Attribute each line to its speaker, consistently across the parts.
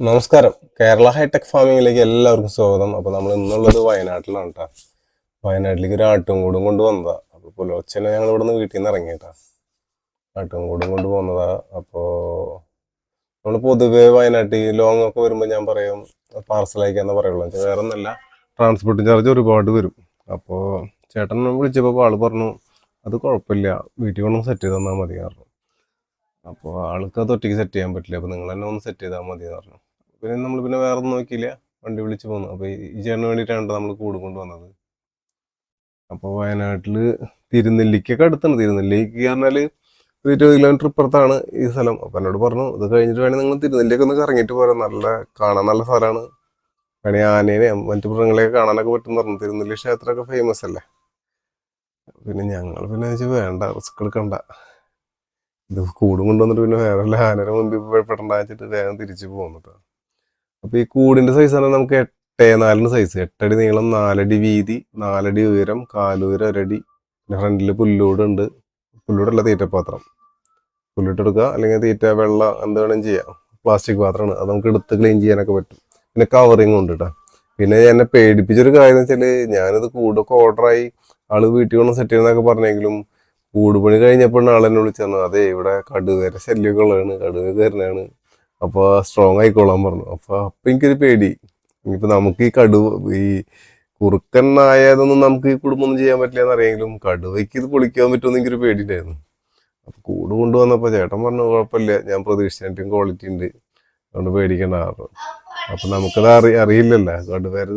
Speaker 1: നമസ്കാരം. കേരള ഹൈടെക് ഫാമിങ്ങിലേക്ക് എല്ലാവർക്കും സ്വാഗതം. അപ്പോൾ നമ്മൾ ഇന്നുള്ളത് വയനാട്ടിലാണ് കേട്ടോ വയനാട്ടിലേക്ക് ഒരു ആട്ടുംകൂടും കൊണ്ട് വന്നതാ. അപ്പോൾ പുലർച്ചെന്നെ ഞങ്ങൾ ഇവിടെ നിന്ന് വീട്ടിൽ നിന്ന് ഇറങ്ങിയിട്ടാ ആട്ടുംകൂടും കൊണ്ട് പോകുന്നതാ അപ്പോൾ നമ്മൾ പൊതുവെ വയനാട്ടിൽ ലോങ് ഒക്കെ വരുമ്പോൾ ഞാൻ പറയും പാർസൽ അയക്കാന്ന് പറയുള്ളൂ. വേറെ ഒന്നല്ല ട്രാൻസ്പോർട്ട് ചാർജ് ഒരുപാട് വരും. അപ്പോൾ ചേട്ടൻ വിളിച്ചപ്പോൾ ആൾ പറഞ്ഞു അത് കുഴപ്പമില്ല. വീട്ടിൽ കൊണ്ടൊന്ന് സെറ്റ് ചെയ്ത് തന്നാൽ മതി. പറഞ്ഞു അപ്പോൾ ആൾക്ക് അത് ഒറ്റയ്ക്ക് സെറ്റ് ചെയ്യാൻ പറ്റില്ല. അപ്പോൾ നിങ്ങൾ തന്നെ ഒന്ന് സെറ്റ് ചെയ്താൽ മതി എന്ന് പറഞ്ഞു. പിന്നെ നമ്മൾ പിന്നെ വേറെ ഒന്നും നോക്കിയില്ല. വണ്ടി വിളിച്ച് പോന്നു. അപ്പോൾ ഈ ചേട്ടന് വേണ്ടിയിട്ടാണ് നമ്മൾ കൂട് കൊണ്ടുവന്നത് അപ്പോൾ വയനാട്ടിൽ തിരുനെല്ലിക്കൊക്കെ അടുത്താണ്. തിരുനെല്ലിക്ക് പറഞ്ഞാൽ ഒരു ഇരുപത് കിലോമീറ്റർ ഇപ്പുറത്താണ് ഈ സ്ഥലം. അപ്പോൾ എന്നോട് പറഞ്ഞു ഇത് കഴിഞ്ഞിട്ട് വേണമെങ്കിൽ നിങ്ങൾ തിരുനെല്ലിയൊക്കെ ഒന്ന് കറങ്ങിയിട്ട് പോരാം നല്ല കാണാൻ നല്ല സ്ഥലമാണ്. വേണമെങ്കിൽ ആനേനെ മറ്റു മൃഗങ്ങളെയൊക്കെ കാണാനൊക്കെ പറ്റും പറഞ്ഞു. തിരുനെല്ലി ക്ഷേത്രമൊക്കെ ഫേമസ് അല്ലേ? പിന്നെ ഞങ്ങൾ പിന്നെ വേണ്ട റിസ്ക് എടുക്കണ്ട. ഇത് കൂടും കൊണ്ടുവന്നിട്ട് പിന്നെ വേറെ ലാനര ആനയുടെ മുമ്പിൽ പോയി പെടണ്ട വെച്ചിട്ട് വേഗം തിരിച്ചു പോകുന്നുട്ടോ അപ്പൊ ഈ കൂടിന്റെ സൈസ് ആണ് നമുക്ക് എട്ടേ നാലിന് സൈസ് എട്ടടി നീളം നാലടി വീതി നാലടി ഉയരം കാലുയരം ഒരടി. പിന്നെ ഫ്രണ്ടിൽ പുല്ലൂടുണ്ട് പുല്ലൂടല്ല തീറ്റപാത്രം പുല്ലിട്ടെടുക്കുക. അല്ലെങ്കിൽ തീറ്റ വെള്ളം എന്ത് വേണം ചെയ്യാം. പ്ലാസ്റ്റിക് പാത്രമാണ്. അത് നമുക്ക് എടുത്ത് ക്ലീൻ ചെയ്യാനൊക്കെ പറ്റും. പിന്നെ കവറിങ് ഉണ്ട് കേട്ടോ പിന്നെ എന്നെ പേടിപ്പിച്ചൊരു കാര്യം എന്ന് വെച്ചാൽ ഞാനിത് കൂടൊക്കെ ഓർഡറായി ആൾ വീട്ടിൽ കൊണ്ട് സെറ്റ് ചെയ്യുന്നൊക്കെ പറഞ്ഞെങ്കിലും കൂടുപണി കഴിഞ്ഞപ്പോൾ ആളെന്നെ പറഞ്ഞു അതെ ഇവിടെ കടുവേര ശല്യങ്ങളാണ് കടുവ കയറുന്നതാണ് അപ്പൊ സ്ട്രോങ് ആയിക്കോളാൻ പറഞ്ഞു. അപ്പൊ അപ്പൊ എനിക്കൊരു പേടി. ഇനിയിപ്പോ നമുക്ക് ഈ കടുവ ഈ കുറുക്കൻ ആയതൊന്നും നമുക്ക് ഈ കുടുംബമൊന്നും ചെയ്യാൻ പറ്റില്ല എന്നറിയെങ്കിലും കടുവയ്ക്ക് ഇത് പൊളിക്കാൻ പറ്റുമെന്ന് എനിക്കൊരു പേടിയുണ്ടായിരുന്നു. അപ്പൊ കൂട് കൊണ്ടുവന്നപ്പോ ചേട്ടൻ പറഞ്ഞു കുഴപ്പമില്ല ഞാൻ പ്രതീക്ഷിച്ചിട്ടും ക്വാളിറ്റി ഉണ്ട്. അതുകൊണ്ട് പേടിക്കേണ്ട. ആറു അപ്പൊ നമുക്കത് അറി അറിയില്ലല്ലോ. കടുവേര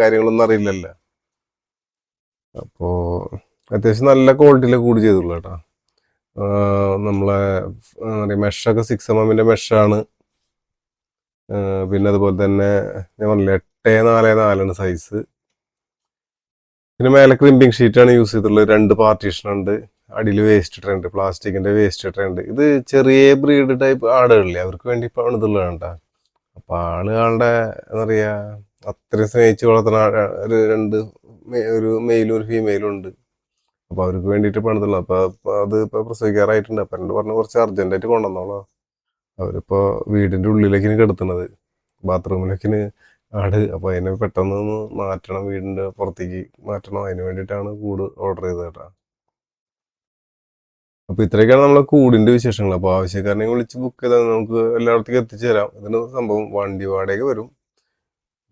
Speaker 1: കാര്യങ്ങളൊന്നും അറിയില്ലല്ലോ. അപ്പോ അത്യാവശ്യം നല്ല ക്വാളിറ്റിയിൽ കൂടി ചെയ്തുള്ളൂ കേട്ടോ. നമ്മളെ മെഷൊക്കെ സിക്സ് എം എമ്മിന്റെ മെഷാണ് പിന്നെ അതുപോലെ തന്നെ ഞാൻ പറഞ്ഞില്ല എട്ട് നാല് നാലാണ് സൈസ് പിന്നെ മേലെ ക്രിമ്പിങ് ഷീറ്റാണ് യൂസ് ചെയ്തിട്ടുള്ളത്. രണ്ട് പാർട്ടീഷൻ ഉണ്ട്. അടിയിൽ വേസ്റ്റ് ട്രെൻഡ് പ്ലാസ്റ്റിക്കിന്റെ വേസ്റ്റ് ട്രെൻഡ് ഇത് ചെറിയ ബ്രീഡ് ടൈപ്പ് ആടുകളില്ലേ അവർക്ക് വേണ്ടി ഇപ്പോൾ ഇതുള്ളതാണ് കേട്ടോ ആൾ ആളുകളുടെ എന്താ പറയുക അത്രയും സ്നേഹിച്ച് വളർത്തുന്ന ഒരു രണ്ട് ഒരു മെയിലും ഒരു ഫീമെയിലും ഉണ്ട്. അപ്പൊ അവർക്ക് വേണ്ടിയിട്ട് പണിതുള്ളത് അപ്പൊ അപ്പൊ അത് ഇപ്പൊ പ്രസവിക്കാറായിട്ടുണ്ട്. അപ്പൊ എന്നോട് പറഞ്ഞു കുറച്ച് അർജന്റായിട്ട് കൊണ്ടുവന്നോളോ. അവരിപ്പോ വീടിന്റെ ഉള്ളിലേക്കിന് കിടത്തുന്നത്. ബാത്റൂമിലേക്കിന് ആട്. അപ്പൊ അതിനെ പെട്ടെന്ന് ഒന്ന് മാറ്റണം വീടിന്റെ പുറത്തേക്ക് മാറ്റണം. അതിന് വേണ്ടിയിട്ടാണ് കൂട് ഓർഡർ ചെയ്തത് കേട്ടോ. അപ്പൊ ഇത്രയൊക്കെയാണ് നമ്മളെ കൂടിന്റെ വിശേഷങ്ങൾ. അപ്പൊ ആവശ്യക്കാരനെ വിളിച്ച് ബുക്ക് ചെയ്താൽ നമുക്ക് എല്ലായിടത്തേക്കും എത്തിച്ചു തരാം. ഇതിന് സംഭവം വണ്ടി വാടക വരും.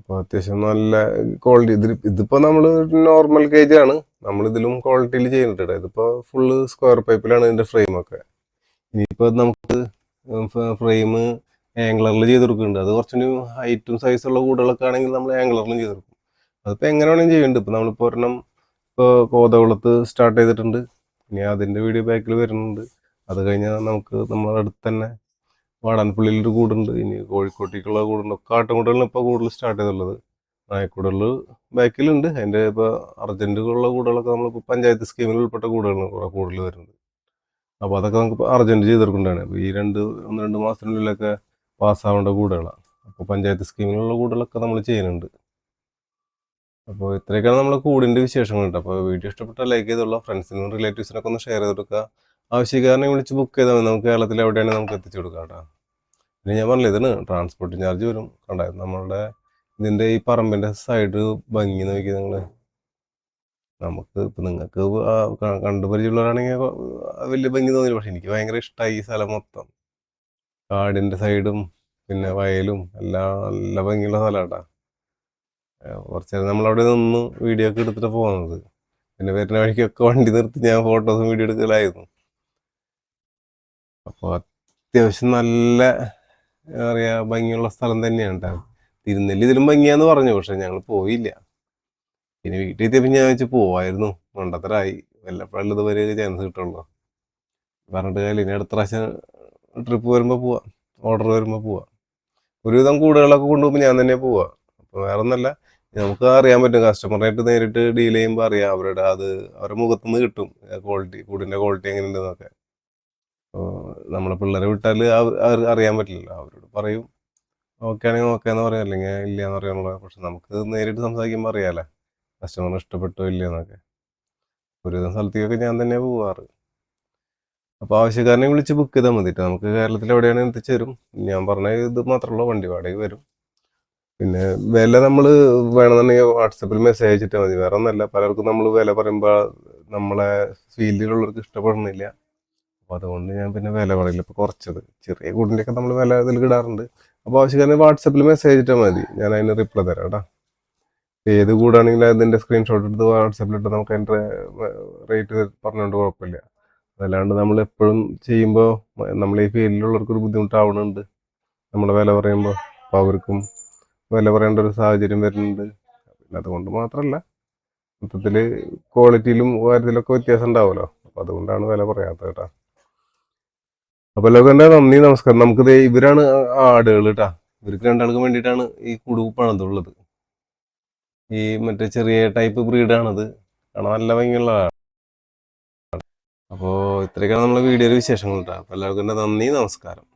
Speaker 1: അപ്പൊ അത്യാവശ്യം നല്ല ക്വാളിറ്റി ഇതിൽ ഇതിപ്പോ നമ്മൾ നോർമൽ കേജ് ആണ്. നമ്മൾ ഇതിലും ക്വാളിറ്റിയിൽ ചെയ്യുന്നുണ്ട് ഇതിപ്പോ ഫുള്ള് സ്ക്വയർ പൈപ്പിലാണ് ഇതിന്റെ ഫ്രെയിം ഒക്കെ. ഇനിയിപ്പോ നമുക്ക് ഫ്രെയിം ആംഗ്ലറിൽ ചെയ്ത് കൊടുക്കുന്നുണ്ട്. അത് കുറച്ചുകൂടി ഹൈറ്റും സൈസുള്ള കൂടുകളൊക്കെ ആണെങ്കിൽ നമ്മൾ ആംഗ്ലറിലും ചെയ്ത് കൊടുക്കും. അതിപ്പോ എങ്ങനെ വേണമെങ്കിലും ചെയ്യുന്നുണ്ട്. ഇപ്പൊ നമ്മളിപ്പോ ഒരെണ്ണം ഇപ്പോൾ കോതകുളത്ത് സ്റ്റാർട്ട് ചെയ്തിട്ടുണ്ട്. ഇനി അതിന്റെ വീഡിയോ ബാക്കിൽ വരുന്നുണ്ട്. അത് കഴിഞ്ഞാൽ നമുക്ക് നമ്മുടെ തന്നെ വാടാൻപള്ളിയിൽ ഒരു കൂടുണ്ട്. ഇനി കോഴിക്കോട്ടേക്കുള്ള കൂടുണ്ട്. ഒക്കെ ആട്ടുംകൂടുകളിൽ ഇപ്പോൾ കൂടുതൽ സ്റ്റാർട്ട് ചെയ്തിട്ടുള്ളത് നായക്കൂടുകളിൽ ബാക്കിലുണ്ട്. അതിന്റെ ഇപ്പോൾ അർജന്റുള്ള കൂടുകളൊക്കെ നമ്മളിപ്പോൾ പഞ്ചായത്ത് സ്കീമിൽ ഉൾപ്പെട്ട കൂടുകളാണ് കുറേ കൂടുതൽ വരുന്നത്. അപ്പോൾ അതൊക്കെ നമുക്ക് അർജന്റ് ചെയ്തെടുക്കേണ്ടതാണ് അപ്പോൾ ഈ രണ്ട് ഒന്ന് രണ്ട് മാസത്തിനുള്ളിലൊക്കെ പാസ്സാവേണ്ട കൂടുകളാണ് അപ്പോൾ പഞ്ചായത്ത് സ്കീമിലുള്ള കൂടുകളൊക്കെ നമ്മൾ ചെയ്യുന്നുണ്ട്. അപ്പോൾ ഇത്രയൊക്കെയാണ് നമ്മളെ കൂടിന്റെ വിശേഷങ്ങളുണ്ട്. അപ്പോൾ വീഡിയോ ഇഷ്ടപ്പെട്ടാൽ ലൈക്ക് ചെയ്തുള്ള ഫ്രണ്ട്സിനും റിലേറ്റീവ്സിനൊക്കെ ഒന്ന് ഷെയർ ചെയ്ത് കൊടുക്കുക. ആവശ്യക്കാരനെ വിളിച്ച് ബുക്ക് ചെയ്താൽ മതി. നമുക്ക് കേരളത്തിൽ എവിടെയാണ് നമുക്ക് എത്തിച്ചു കൊടുക്കാം കേട്ടോ. പിന്നെ ഞാൻ പറഞ്ഞില്ല ഇതിന് ട്രാൻസ്പോർട്ട് ചാർജ് വരും. കണ്ടായിരുന്നു നമ്മളുടെ ഇതിന്റെ ഈ പറമ്പിന്റെ സൈഡ് ഭംഗി നോക്കി നിങ്ങൾ നമുക്ക് ഇപ്പം നിങ്ങൾക്ക് കണ്ടു പരിചയമുള്ളവരാണെങ്കിൽ വലിയ ഭംഗി തോന്നില്ല. പക്ഷെ എനിക്ക് ഭയങ്കര ഇഷ്ടമായി ഈ സ്ഥലം മൊത്തം. കാടിന്റെ സൈഡും പിന്നെ വയലും എല്ലാം നല്ല ഭംഗിയുള്ള സ്ഥലമാട്ടാ കുറച്ച് നേരം നമ്മളവിടെ നിന്ന് വീഡിയോ ഒക്കെ എടുത്തിട്ട് പോകുന്നത്. പിന്നെ വരുന്ന വഴിക്കൊക്കെ വണ്ടി നിർത്തി ഞാൻ ഫോട്ടോസും വീഡിയോ എടുക്കലായിരുന്നു. അപ്പോൾ അത്യാവശ്യം നല്ല എന്താ പറയുക ഭംഗിയുള്ള സ്ഥലം തന്നെയാണ് ട്ടോ. തിരുനെല്ലി ഇതിലും ഭംഗിയാന്ന് പറഞ്ഞു പക്ഷെ ഞങ്ങൾ പോയില്ല. പിന്നെ വീട്ടിൽ എത്തിയപ്പോൾ ഞാൻ വെച്ച് പോവായിരുന്നു. മണ്ടത്തരായി. വല്ലപ്പോഴും ഇതുവരെ ചാൻസ് കിട്ടുള്ളൂ. പറഞ്ഞിട്ട് കാര്യം ഇനി അടുത്ത പ്രാവശ്യം ട്രിപ്പ് വരുമ്പോൾ പോവാം. ഓർഡർ വരുമ്പോൾ പോവാം. ഒരുവിധം കൂടുകളൊക്കെ കൊണ്ടുപോകുമ്പോൾ ഞാൻ തന്നെ പോവാം. അപ്പോൾ വേറെ ഒന്നല്ല നമുക്ക് അറിയാൻ പറ്റും. കസ്റ്റമറായിട്ട് നേരിട്ട് ഡീൽ ചെയ്യുമ്പോൾ അറിയാം. അവരുടെ അത് അവരുടെ മുഖത്തുനിന്ന് കിട്ടും. ക്വാളിറ്റി കൂടിന്റെ ക്വാളിറ്റി എങ്ങനെയുണ്ടെന്നൊക്കെ. നമ്മളെ പിള്ളേരെ വിട്ടാൽ അറിയാൻ പറ്റില്ലല്ലോ. അവരോട് പറയും ഓക്കെ ആണെങ്കിൽ ഓക്കെ എന്ന് പറയാം. അല്ലെങ്കിൽ ഇല്ല എന്ന് പറയാനുള്ള പക്ഷെ നമുക്ക് നേരിട്ട് സംസാരിക്കുമ്പോൾ അറിയാലോ. കസ്റ്റമർ ഇഷ്ടപ്പെട്ടോ ഇല്ലയെന്നൊക്കെ ഒരു സ്ഥലത്തേക്കൊക്കെ ഞാൻ തന്നെ പോവാറ്. അപ്പോൾ ആവശ്യക്കാരനെ വിളിച്ച് ബുക്ക് ചെയ്താൽ മതിട്ട് നമുക്ക് കേരളത്തിൽ എവിടെയാണ് എത്തിച്ചേരും ഞാൻ പറഞ്ഞ ഇത് മാത്രമുള്ള വണ്ടി വാടക വരും. പിന്നെ വില നമ്മൾ വേണമെന്നുണ്ടെങ്കിൽ വാട്സപ്പിൽ മെസ്സേജ് അയച്ചിട്ടാൽ മതി. വേറെ ഒന്നല്ല. പലർക്കും നമ്മൾ വില പറയുമ്പോൾ നമ്മളെ ഫീൽഡിലുള്ളവർക്ക് ഇഷ്ടപ്പെടുന്നില്ല അപ്പോൾ അതുകൊണ്ട് ഞാൻ പിന്നെ വില പറയില്ല. ഇപ്പോൾ കുറച്ചത്. ചെറിയ കൂടിന്റെയൊക്കെ നമ്മൾ വില ഇതിൽ ഇടാറുണ്ട്. അപ്പോൾ ആവശ്യക്കാരനെ വാട്സപ്പിൽ മെസ്സേജ് ഇട്ടാൽ മതി. ഞാൻ അതിന് റിപ്ലൈ തരാം കേട്ടോ. ഏത് കൂടാണെങ്കിലും അതിന്റെ സ്ക്രീൻഷോട്ട് എടുത്ത് വാട്സപ്പിലിട്ട് നമുക്ക് അതിന്റെ റേറ്റ് പറഞ്ഞുകൊണ്ട് കുഴപ്പമില്ല. അതല്ലാണ്ട് നമ്മൾ എപ്പോഴും ചെയ്യുമ്പോൾ നമ്മൾ ഈ ഫീൽഡിലുള്ളവർക്ക് ഒരു ബുദ്ധിമുട്ടാവുന്നുണ്ട് നമ്മൾ വില പറയുമ്പോൾ അപ്പോൾ അവർക്കും വില പറയേണ്ട ഒരു സാഹചര്യം വരുന്നുണ്ട്. പിന്നെ അതുകൊണ്ട് മാത്രമല്ല മൊത്തത്തിൽ ക്വാളിറ്റിയിലും കാര്യത്തിലൊക്കെ വ്യത്യാസം ഉണ്ടാവുമല്ലോ അപ്പോൾ അതുകൊണ്ടാണ് വില പറയാത്തത് കേട്ടോ. അപ്പോൾ എല്ലാവർക്കും നന്ദി നമസ്കാരം. നമുക്ക് ഇവരാണ് ആടുകൾ കേട്ടാ ഇവർക്ക് രണ്ടാൾക്കും വേണ്ടിയിട്ടാണ് ഈ കുടു പണിതുള്ളത്. ഈ മറ്റേ ചെറിയ ടൈപ്പ് ബ്രീഡാണത് കാണാൻ നല്ല ഭംഗിയുള്ള അപ്പോൾ ഇത്രയൊക്കെയാണ് നമ്മളെ വീഡിയോയിൽ വിശേഷങ്ങൾ കേട്ടോ അപ്പോൾ എല്ലാവർക്കും നന്ദി നമസ്കാരം.